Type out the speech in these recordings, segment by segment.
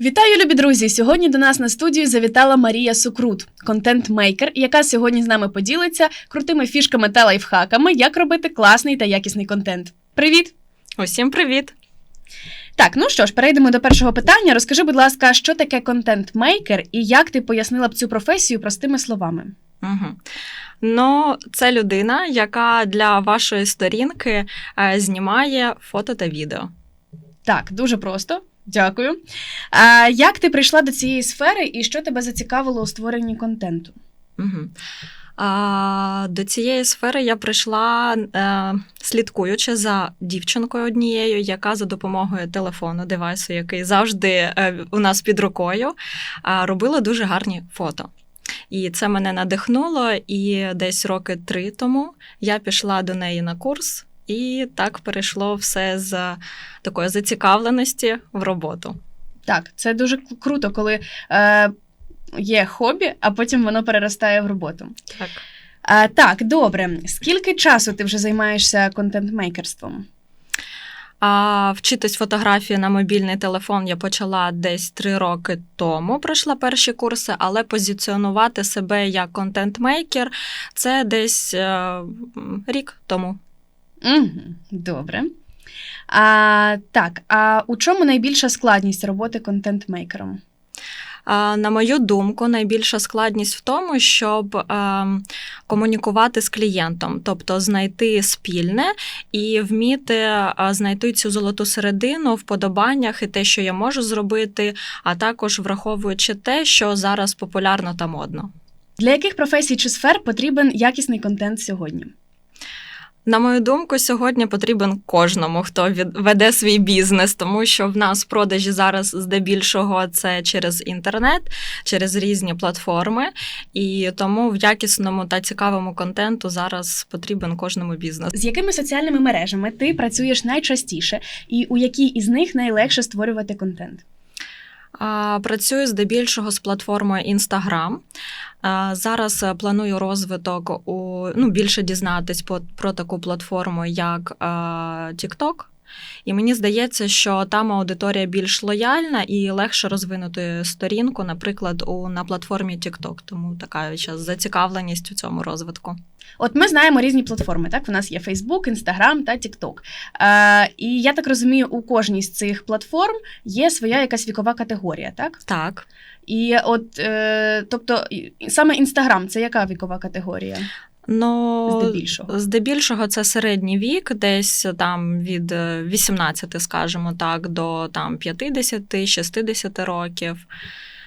Вітаю, любі друзі! Сьогодні до нас на студію завітала Марія Сукрут, контент-мейкер, яка сьогодні з нами поділиться крутими фішками та лайфхаками, як робити класний та якісний контент. Привіт! Усім привіт! Так, ну що ж, перейдемо до першого питання. Розкажи, будь ласка, що таке контент-мейкер і як ти пояснила б цю професію простими словами? Угу. Ну, це людина, яка для вашої сторінки е, знімає фото та відео. Так, дуже просто. Дякую. А, як ти прийшла до цієї сфери і що тебе зацікавило у створенні контенту? Угу. А, до цієї сфери я прийшла, е, слідкуючи за дівчинкою однією, яка за допомогою телефону, девайсу, який завжди е, у нас під рукою, е, робила дуже гарні фото. І це мене надихнуло. І десь роки три тому я пішла до неї на курс, і так перейшло все з такої зацікавленості в роботу. Так, це дуже круто, коли е, є хобі, а потім воно переростає в роботу. Так. А, так, добре. Скільки часу ти вже займаєшся контент-мейкерством? А вчитись фотографії на мобільний телефон я почала десь три роки тому. Пройшла перші курси, але позиціонувати себе як контент-мейкер це десь е, рік тому. Угу, добре. А, так, а у чому найбільша складність роботи контент-мейкером? На мою думку, найбільша складність в тому, щоб е, комунікувати з клієнтом, тобто знайти спільне і вміти е, знайти цю золоту середину в подобаннях і те, що я можу зробити, а також враховуючи те, що зараз популярно та модно. Для яких професій чи сфер потрібен якісний контент сьогодні? На мою думку, сьогодні потрібен кожному, хто веде свій бізнес, тому що в нас продажі зараз здебільшого це через інтернет, через різні платформи, і тому в якісному та цікавому контенту зараз потрібен кожному бізнес. З якими соціальними мережами ти працюєш найчастіше, і у якій із них найлегше створювати контент? Працюю здебільшого з платформою Instagram. Зараз е, планую розвиток у ну більше дізнатись по, про таку платформу, як е, TikTok. І мені здається, що там аудиторія більш лояльна і легше розвинути сторінку, наприклад, у на платформі TikTok. Тому така зараз зацікавленість у цьому розвитку. От ми знаємо різні платформи. Так, у нас є Facebook, Instagram та TikTok. Е, і я так розумію, у кожній з цих платформ є своя якась вікова категорія, так? Так. І от, е, тобто, саме Instagram це яка вікова категорія? Ну, Здебільшого. здебільшого це середній вік, десь там від е, 18, скажімо так, до там 50-60 років.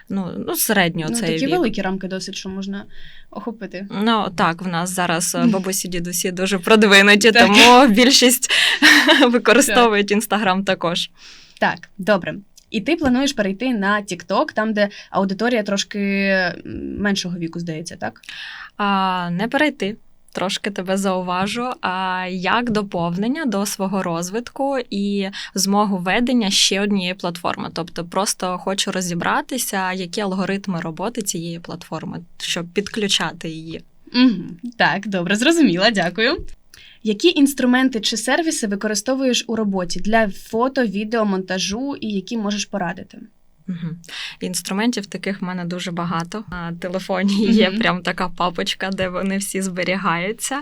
Ну, ну середньо Ну, цей такі вік. великі рамки досить, що можна охопити. Ну так, в нас зараз е, бабусі дідусі дуже продвинуті, тому більшість використовують інстаграм також. Так, добре. І ти плануєш перейти на TikTok, там, де аудиторія трошки меншого віку, здається, так? А, не перейти. Трошки тебе зауважу, а як доповнення до свого розвитку і змогу ведення ще однієї платформи. Тобто, просто хочу розібратися, які алгоритми роботи цієї платформи, щоб підключати її. Угу. Так, добре, зрозуміла, дякую. Які інструменти чи сервіси використовуєш у роботі для фото, відео, монтажу і які можеш порадити? Угу. Інструментів таких в мене дуже багато. На телефоні є Мгм. прям така папочка, де вони всі зберігаються.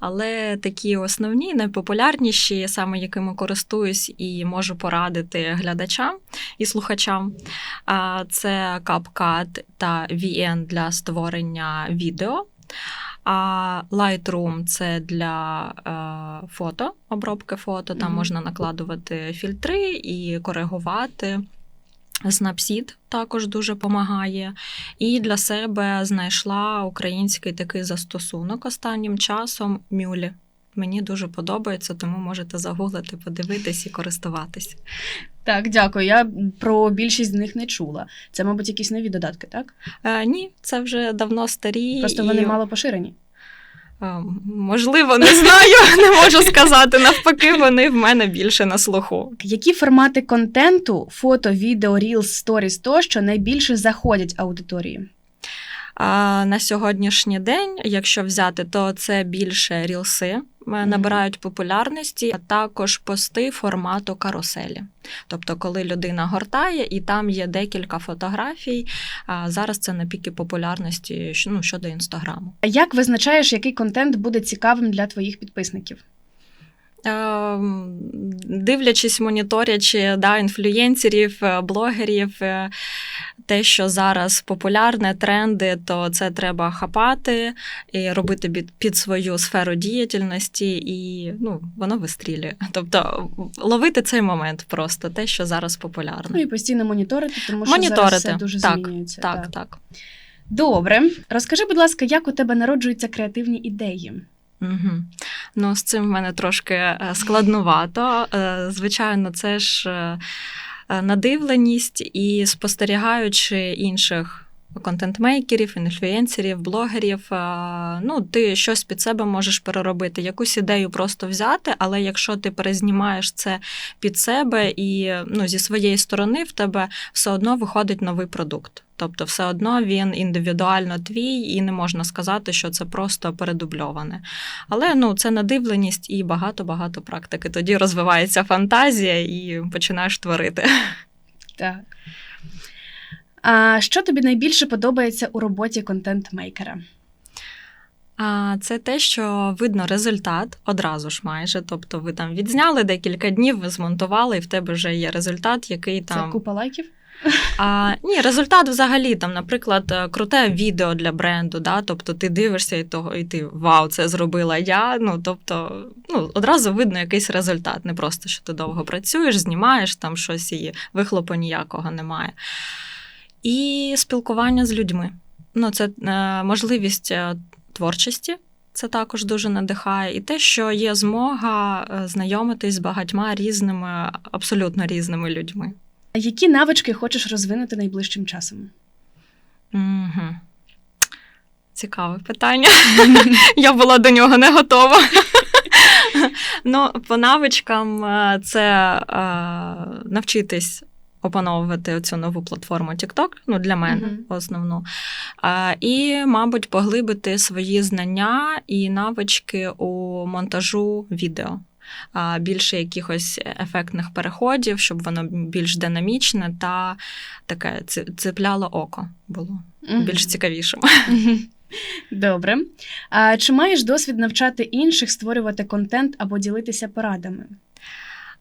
Але такі основні, найпопулярніші, саме якими користуюсь і можу порадити глядачам і слухачам, це CapCut та VN для створення відео. А Lightroom це для е, фото, обробки фото. Там Мгм. можна накладувати фільтри і коригувати. Snapseed також дуже допомагає. І для себе знайшла український такий застосунок останнім часом Мюлі. Мені дуже подобається, тому можете загуглити, подивитись і користуватись. Так, дякую. Я про більшість з них не чула. Це, мабуть, якісь нові додатки, так? Е, ні, це вже давно старі. Просто і, вони мало поширені. е, можливо, не знаю, не можу сказати. Навпаки, вони в мене більше на слуху. Які формати контенту, фото, відео, рілс, сторіс тощо найбільше заходять аудиторії? А на сьогоднішній день, якщо взяти, то це більше рілси е, набирають популярності, а також пости формату каруселі. Тобто, коли людина гортає, і там є декілька фотографій. А зараз це на піки популярності ну, щодо інстаграму. А як визначаєш, який контент буде цікавим для твоїх підписників? Ем, Дивлячись, моніторячи да, інфлюєнсерів, е, блогерів, е, те, що зараз популярне, тренди, то це треба хапати і робити під, свою сферу діяльності, і ну, воно вистрілює. Тобто ловити цей момент просто те, що зараз популярне. Ну і постійно моніторити, тому що Моніторити, зараз все дуже так, змінюється. так, так. Добре. Розкажи, будь ласка, як у тебе народжуються креативні ідеї? Угу. Ну, з цим в мене трошки складновато. складнувато. Е, Звичайно, це ж е, е, надивленість і спостерігаючи інших. Контент-мейкерів, інфлюенсерів, блогерів. е, Ну, ти щось під себе можеш переробити, якусь ідею просто взяти, але якщо ти перезнімаєш це під себе і ну, зі своєї сторони в тебе все одно виходить новий продукт. Тобто, все одно він індивідуально твій, і не можна сказати, що це просто передубльоване. Але ну, це надивленість і багато-багато практики. Тоді розвивається фантазія і починаєш творити. Так. А що тобі найбільше подобається у роботі контент-мейкера? Це те, що видно результат одразу ж майже. Тобто, ви там відзняли декілька днів, ви змонтували, і в тебе вже є результат, який Це там купа лайків? А, ні, результат взагалі там, наприклад, е, круте відео для бренду. Да? Тобто ти дивишся і того, і ти вау, це зробила я. Ну тобто, ну одразу видно якийсь результат. Не просто що ти довго працюєш, знімаєш там щось і вихлопу ніякого немає. І спілкування з людьми. Ну, це е, можливість е, творчості. Це також дуже надихає, і те, що є змога е, знайомитись з багатьма різними, абсолютно різними людьми. Які навички хочеш розвинути найближчим часом? Угу. Цікаве питання. Я була до нього не готова. ну, по навичкам це навчитись опановувати цю нову платформу TikTok, ну, для мене Мгм. основну. Е, І, мабуть, поглибити свої знання і навички у монтажу відео. Більше якихось ефектних переходів, щоб воно більш динамічне та таке цепляло око було Мгм. більш цікавішим. Добре. А чи маєш досвід навчати інших створювати контент або ділитися порадами?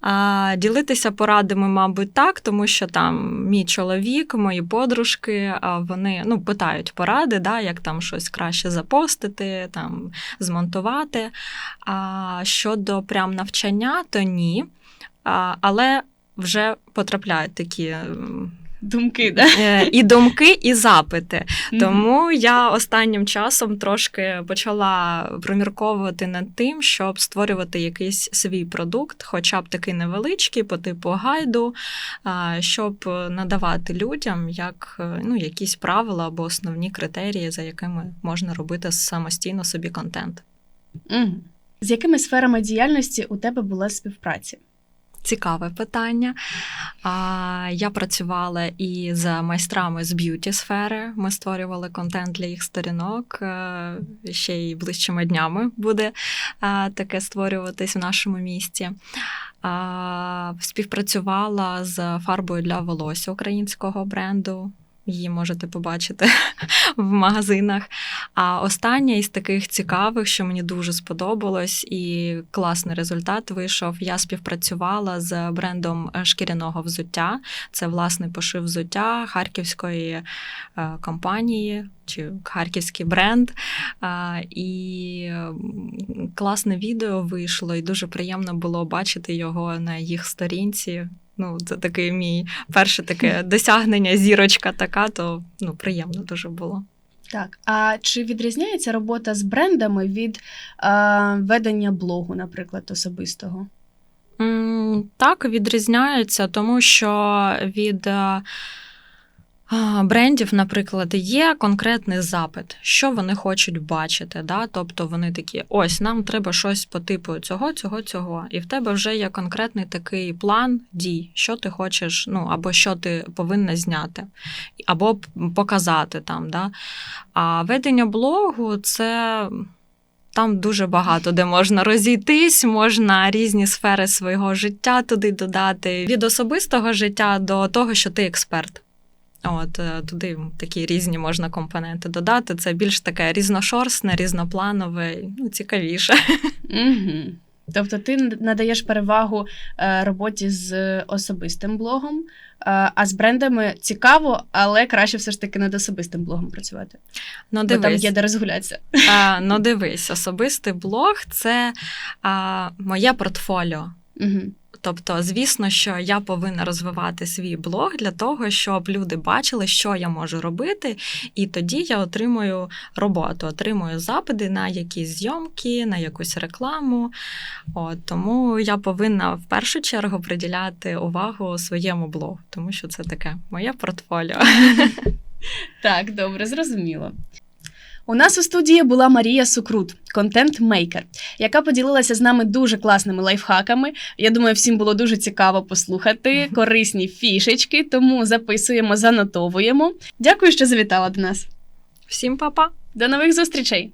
А, ділитися порадами, мабуть, так, тому що там мій чоловік, мої подружки, вони ну, питають поради, да, як там щось краще запостити, там, змонтувати. А щодо прям навчання, то ні. А, але вже потрапляють такі Думки, да? е, і думки, і запити. Мгм. Тому я останнім часом трошки почала промірковувати над тим, щоб створювати якийсь свій продукт, хоча б такий невеличкий, по типу гайду, щоб надавати людям як е, ну, якісь правила або основні критерії, за якими можна робити самостійно собі контент. Мгм. З якими сферами діяльності у тебе була співпраця? Цікаве питання. А, Я працювала і з майстрами з б'юті сфери. Ми створювали контент для їх сторінок. Е, Ще й ближчими днями буде е, таке створюватись в нашому місті. Співпрацювала з фарбою для волосся українського бренду. Її можете побачити в магазинах. А останнє із таких цікавих, що мені дуже сподобалось, і класний результат вийшов. Я співпрацювала з брендом е, шкіряного взуття. Це власний пошив взуття харківської е, компанії чи харківський бренд. І класне відео вийшло, і дуже приємно було бачити його на їх сторінці. Ну, це такий мій перше таке досягнення, зірочка така, то ну, приємно дуже було. Так. А чи відрізняється робота з брендами від е, ведення блогу, наприклад, особистого? Так, відрізняється, тому що від е, брендів, наприклад, є конкретний запит, що вони хочуть бачити. Да? Тобто вони такі: ось нам треба щось по типу цього, цього, цього. І в тебе вже є конкретний такий план дій, що ти хочеш, ну або що ти повинна зняти, або показати там. Да? А ведення блогу це. там дуже багато де можна розійтись, можна різні сфери свого життя туди додати. Від особистого життя до того, що ти експерт. От е, туди такі різні можна компоненти додати. Це більш таке різношорстне, різнопланове, ну цікавіше. Угу. Тобто ти надаєш перевагу е, роботі з особистим блогом, е, а з брендами цікаво, але краще все ж таки над особистим блогом працювати. Ну, Бо там є де розгулятися. А, ну дивись, особистий блог це а, моє портфоліо. Угу. Тобто, звісно, що я повинна розвивати свій блог для того, щоб люди бачили, що я можу робити, і тоді я отримую роботу, отримую запити на якісь зйомки, на якусь рекламу. От, тому я повинна в першу чергу приділяти увагу своєму блогу, тому що це таке моє портфоліо. Так, добре, зрозуміло. У нас у студії була Марія Сукрут, контент-мейкер, яка поділилася з нами дуже класними лайфхаками. Я думаю, всім було дуже цікаво послухати корисні фішечки, тому записуємо, занотовуємо. Дякую, що завітала до нас. Всім па-па! До нових зустрічей!